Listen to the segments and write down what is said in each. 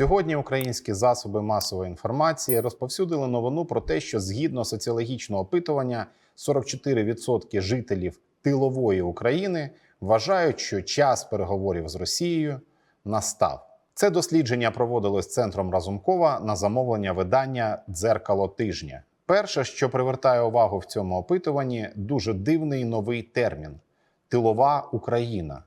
Сьогодні українські засоби масової інформації розповсюдили новину про те, що згідно соціологічного опитування 44% жителів тилової України вважають, що час переговорів з Росією настав. Це дослідження проводилось центром Разумкова на замовлення видання Дзеркало тижня. Перше, що привертає увагу в цьому опитуванні, дуже дивний новий термін тилова Україна.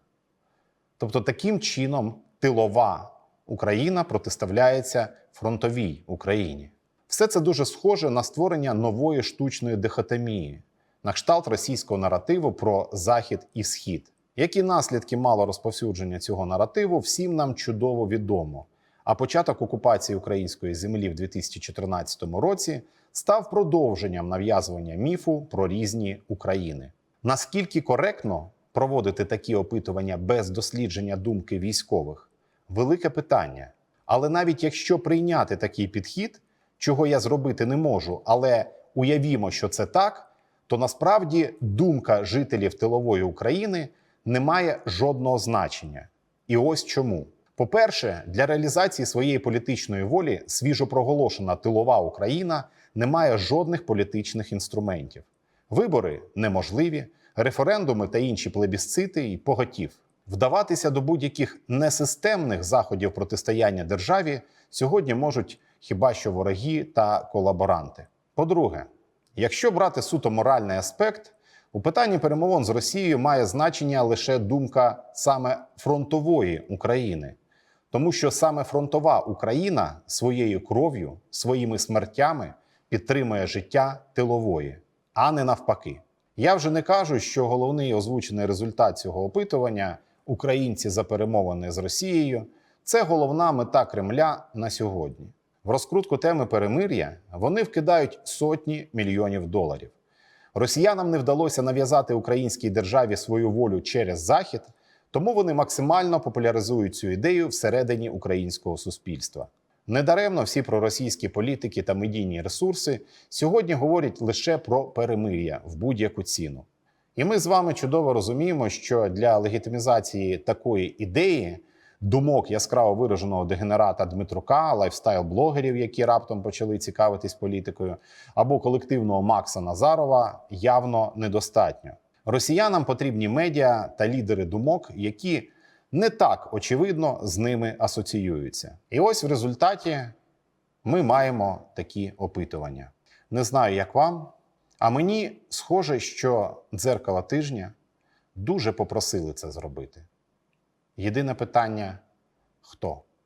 Тобто, таким чином, тилова Україна протиставляється фронтовій Україні. Все це дуже схоже на створення нової штучної дихотомії, на кшталт російського наративу про Захід і Схід. Які наслідки мало розповсюдження цього наративу, всім нам чудово відомо. А початок окупації української землі в 2014 році став продовженням нав'язування міфу про різні України. Наскільки коректно проводити такі опитування без дослідження думки військових? Велике питання. Але навіть якщо прийняти такий підхід, чого я зробити не можу, але уявімо, що це так, то насправді думка жителів тилової України не має жодного значення. І ось чому. По-перше, для реалізації своєї політичної волі свіжопроголошена тилова Україна не має жодних політичних інструментів. Вибори неможливі, референдуми та інші плебісцити і поготів. Вдаватися до будь-яких несистемних заходів протистояння державі сьогодні можуть хіба що вороги та колаборанти. По-друге, якщо брати суто моральний аспект, у питанні перемовин з Росією має значення лише думка саме фронтової України, тому що саме фронтова Україна своєю кров'ю, своїми смертями підтримує життя тилової, а не навпаки. Я вже не кажу, що головний озвучений результат цього опитування українці за перемовини з Росією це головна мета Кремля на сьогодні. В розкрутку теми перемир'я вони вкидають сотні мільйонів доларів. Росіянам не вдалося нав'язати українській державі свою волю через захід, тому вони максимально популяризують цю ідею всередині українського суспільства. Недаремно всі проросійські політики та медійні ресурси сьогодні говорять лише про перемир'я в будь-яку ціну. І ми з вами чудово розуміємо, що для легітимізації такої ідеї думок яскраво вираженого дегенерата Дмитрука, лайфстайл-блогерів, які раптом почали цікавитись політикою, або колективного Макса Назарова явно недостатньо. Росіянам потрібні медіа та лідери думок, які не так очевидно з ними асоціюються. І ось в результаті ми маємо такі опитування. Не знаю, як вам, а мені схоже, що дзеркало тижня дуже попросили це зробити. Єдине питання хто?